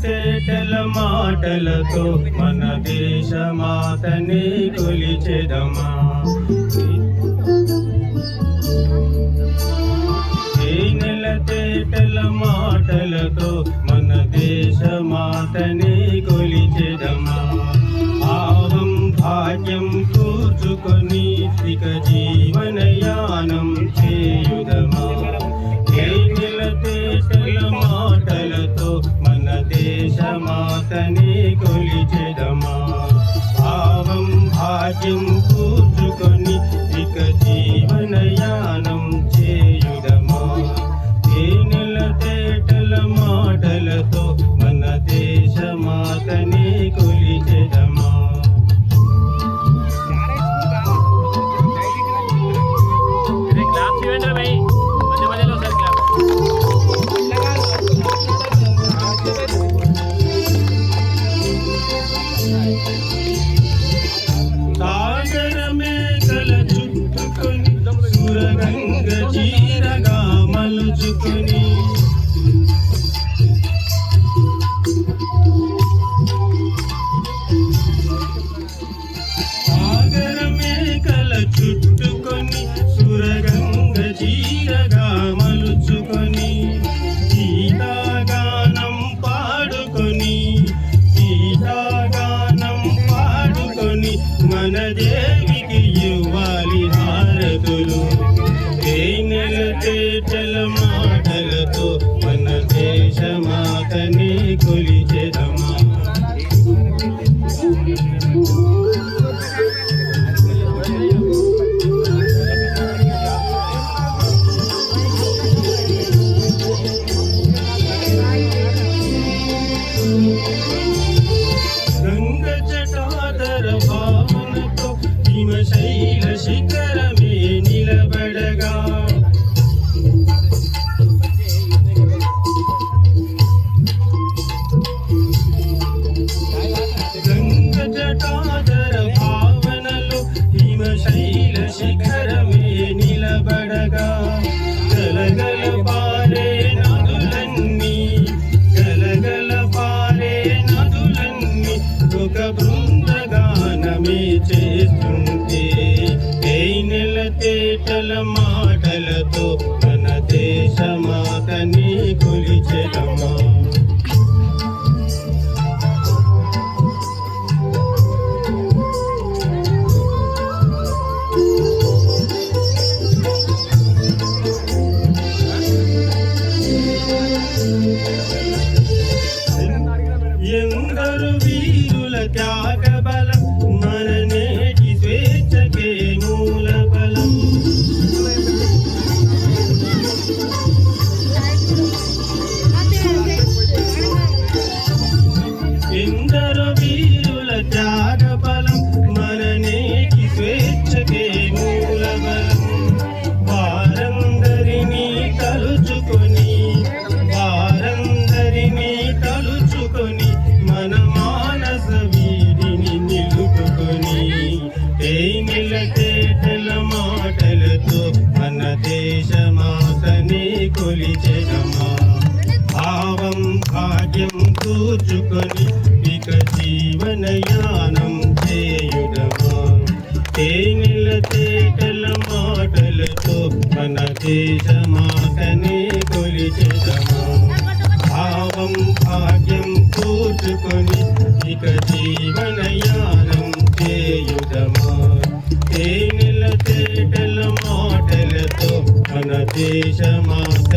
తేటల మాటలతో మన దేశ మాతని కొలిచెదమా నెల తేటల మాటలతో మన దేశ మాతని కూర్చుకొని ఇక జీవనయానం చేయుదమా? ఈ తేటల మాటలతో మన దేశమాతని కొలిచెదమా? భావం భాగ్యం కూర్చు to do. 你们谁 చేస్తుంటే తేనెల తేటల మాటలతో మన దేశ మాతని కొలిచెదమా ఎందరు వీరుల త్యాగ బల ఎందరు వీరుల త్యాగ బలం మన నేటి స్వేచ్ఛకే మూల బలం వారందరినీ తలుచుకొని వారందరినీ తలుచుకొని మన మానస వీడిని నిలుపుకొని తేనెల తేటల మాటలతో మన దేశ మాతని కొలిచెదమా. భావం భాగ్యం కూర్చుకొని ఇక జీవనయానం చేయుడమా తేనెల తేటల మాటలతో మన దేశ మాతని కొలిచెదమా? భావం భాగ్యం కూర్చుకొని ఇక జీవనయానం చేయుడమా తేనెల తేటల మాటలతో మన దేశ మాత